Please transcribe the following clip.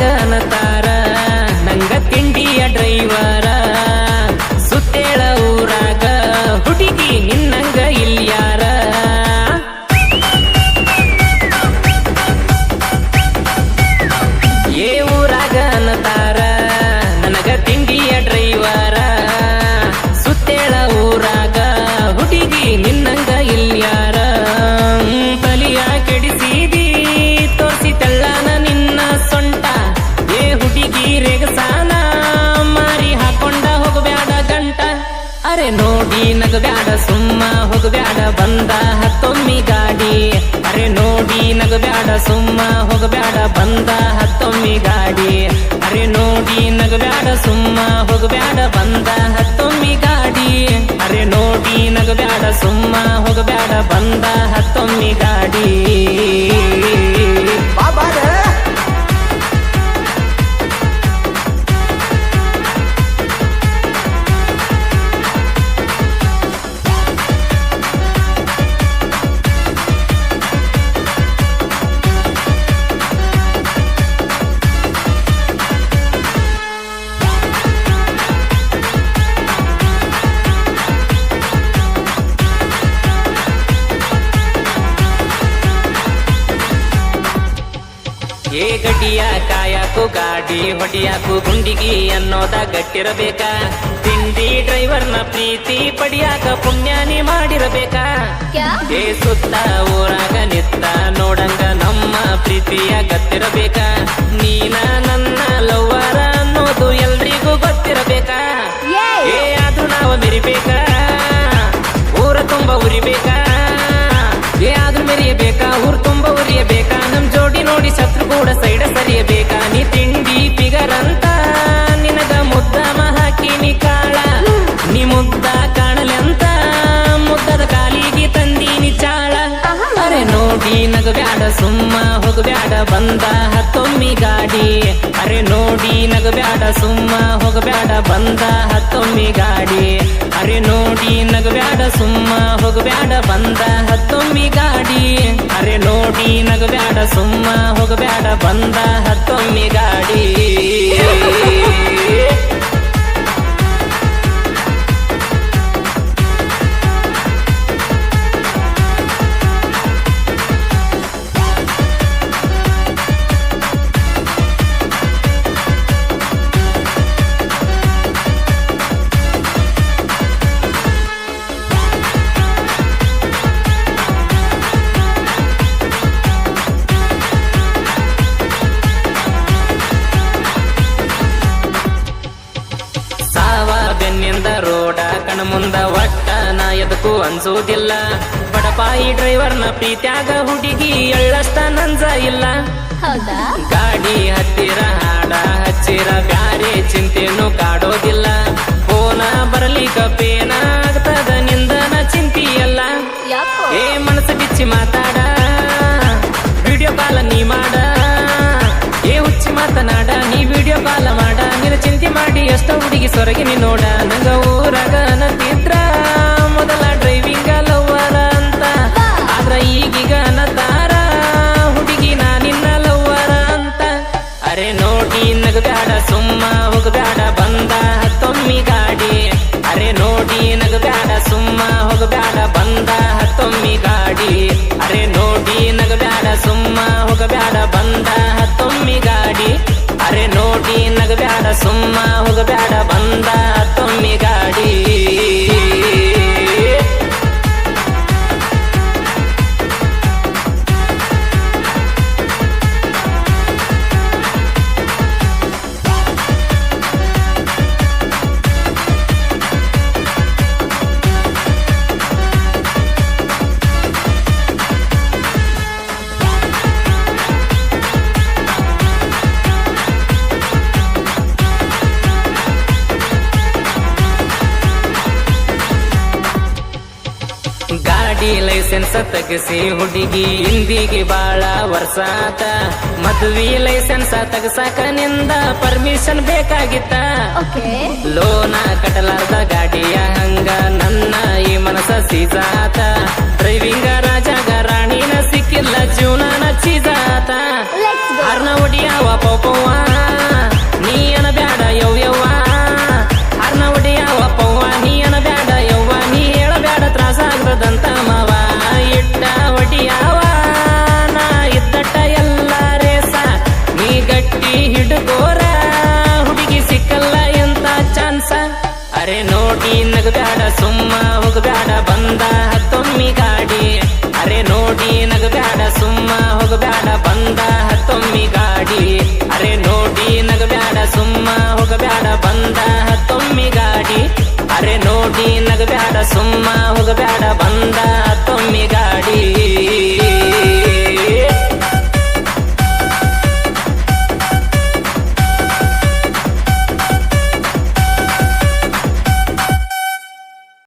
ಚಾಲಕನ ತಾರ ನಂಗ ತಿಂಡಿಯ ಡ್ರೈವರ ಅರೆ ನೋಡಿ, ನಗಬ್ಯಾಡ, ಸುಮ್ಮ ಹೋಗಬ್ಯಾಡ, ಬಂದ ಹತ್ತೊಮ್ಮಿ ಗಾಡಿ. ಅರೆ ನೋಡಿ, ನಗಬ್ಯಾಡ, ಸುಮ್ಮ ಹೋಗಬ್ಯಾಡ, ಬಂದ ಹತ್ತೊಮ್ಮಿ ಗಾಡಿ. ಅರೆ ನೋಡಿ, ನಗಬ್ಯಾಡ, ಸುಮ್ಮ ಹೋಗಬ್ಯಾಡ, ಬಂದ ಹತ್ತೊಮ್ಮಿ ಗಾಡಿ. ಅರೆ ನೋಡಿ, ನಗಬ್ಯಾಡ, ಸುಮ್ಮ ಹೋಗಬ್ಯಾಡ, ಬಂದ ಹತ್ತೊಮ್ಮಿ ಗಾಡಿ. ಏ ಗಡ್ಡಿಯ ಕಾಯಕು ಗಾಡಿ ಹೊಡಿಯಾಕು ಗುಂಡಿಗಿ ಅನ್ನೋದ ಗಟ್ಟಿರಬೇಕ? ತಿಂಡಿ ಡ್ರೈವರ್ನ ಪ್ರೀತಿ ಪಡಿಯಾಕ ಪುಣ್ಯಾನಿ ಮಾಡಿರಬೇಕಾ? ಏ ಸುತ್ತ ಊರಾಗ ನಿತ್ತ ನೋಡಂಗ ನಮ್ಮ ಪ್ರೀತಿಯ ಗತ್ತಿರಬೇಕ? ನೀನ ನನ್ನ ಲವ್ವರ ಅನ್ನೋದು ಎಲ್ರಿಗೂ ಗೊತ್ತಿರಬೇಕಾ? ಏ ಅದು ನಾವು ಮೆರಿಬೇಕ? ಊರ ತುಂಬ ಉರಿಬೇಕಾ? ಏ ಆದ್ರೂ ಮೆರಿಯಬೇಕಾ? ಊರ್ ತುಂಬ ಉರಿಯಬೇಕಾ? ನಮ್ ನೋಡಿ ಶತ್ರು ಕೂಡ ಸೈಡ ಸರಿಯಬೇಕಾ? ನೀ ತಿಂಡಿ ಫಿಗರ್ ಅಂತ. ನಿನಗ ಮುದ್ದ ಹಾಕಿನಿ ಕಾಳ. ನೀ ಮುದ್ದ ನಗಬ್ಯಾಡ, ಸುಮ್ಮ ಹೋಗಬ್ಯಾಡ, ಬಂದ ಹತ್ತೊಮ್ಮಿ ಗಾಡಿ. ಅರೆ ನೋಡಿ ನಗಬ್ಯಾಡ, ಸುಮ್ಮ ಹೋಗಬ್ಯಾಡ, ಬಂದ ಹತ್ತೊಮ್ಮಿ ಗಾಡಿ. ಅರೆ ನೋಡಿ ನಗಬ್ಯಾಡ, ಸುಮ್ಮ ಹೋಗಬ್ಯಾಡ, ಬಂದ ಹತ್ತೊಮ್ಮಿ ಗಾಡಿ. ಅರೆ ನೋಡಿ ನಗಬ್ಯಾಡ, ಸುಮ್ಮ ಹೋಗಬ್ಯಾಡ, ಬಂದ ಹತ್ತೊಮ್ಮಿ ಗಾಡಿ. ರೋಡ ಕಣ್ಮುಂದ ಒಟ್ಟ ನಾ ಎದಕ್ಕೂ ಅನ್ಸೋದಿಲ್ಲ. ಬಡಪಾಯಿ ಡ್ರೈವರ್ನ ಪ್ರೀತ್ಯಾಗ ಹುಡುಗಿ ಎಳ್ಳಷ್ಟ ನಂಜ ಇಲ್ಲ. ಗಾಡಿ ಹತ್ತಿರ ಹಾಡ ಹಚ್ಚಿರ ಬ್ಯಾರೆ ಚಿಂತೆನು ಕಾಡೋದಿಲ್ಲ. ಫೋನ ಬರಲಿ ಪೇನ ಎಷ್ಟ ಹುಡುಗಿ ಸೊರಗಿನಿ ನೋಡ. ನಂಗ ಊರಾಗ ಅನ್ನತಿದ್ರ ಮೊದಲ ಡ್ರೈವಿಂಗ್ ಲವ್ವರ ಅಂತ. ಆದ್ರ ಈಗೀಗ ಅನ್ನತಾರ ಹುಡುಗಿ ನಾ ನಿನ್ನ ಲವ್ವರ ಅಂತ. ಅರೆ ನೋಡಿ ನಗಬ್ಯಾಡ ಸುಮ್ಮ ಹೋಗಬ್ಯಾಡ ಬಂದ. ಸುಮ್ಮ ಹೋಗಬೇಡ ಬಂದ ಲೈಸೆನ್ಸ್ ತಗಸಿ ಹುಡುಗಿ ಹಿಂದಿಗೆ ಬಾಳ ವರ್ಸಾತ. ಮದ್ವಿ ಲೈಸೆನ್ಸ್ ತಗಸಾಕ ನಿಂದ ಪರ್ಮಿಷನ್ ಬೇಕಾಗಿತ್ತ. ಲೋನ ಕಟಲಾರ್ದ ಗಾಡಿಯ ಹಂಗ ನನ್ನ ಈ ಮನಸ ಸೀಜಾತ ಡ್ರೈವಿಂಗ ರಾಜಾಗ ರಾಣಿನ ಸಿಕ್ಕಿಲ್ಲ ಜೀವನ ನಚ್ಚಿದಾತ ಅರ್ನ ಒಡಿಯಾವ ಹಾರ್ನ ಅರೆ ನೋಡಿ ನಗಬ್ಯಾಡ ಸುಮ್ಮ ಹೋಗಬ್ಯಾಡ ಬಂದ ಹತ್ತೊಮ್ಮಿ ಗಾಡಿ. ಅರೆ ನೋಡಿ ನಗಬ್ಯಾಡ ಸುಮ್ಮ ಹೋಗಬ್ಯಾಡ ಬಂದ ಹತ್ತೊಮ್ಮಿ ಗಾಡಿ. ಅರೆ ನೋಡಿ ನಗಬ್ಯಾಡ ಸುಮ್ಮ ಹೋಗಬ್ಯಾಡ ಬಂದ ಹತ್ತೊಮ್ಮಿ ಗಾಡಿ. ಅರೆ ನೋಡಿ ನಗಬ್ಯಾಡ ಸುಮ್ಮ ಹೋಗಬ್ಯಾಡ ಬಂದ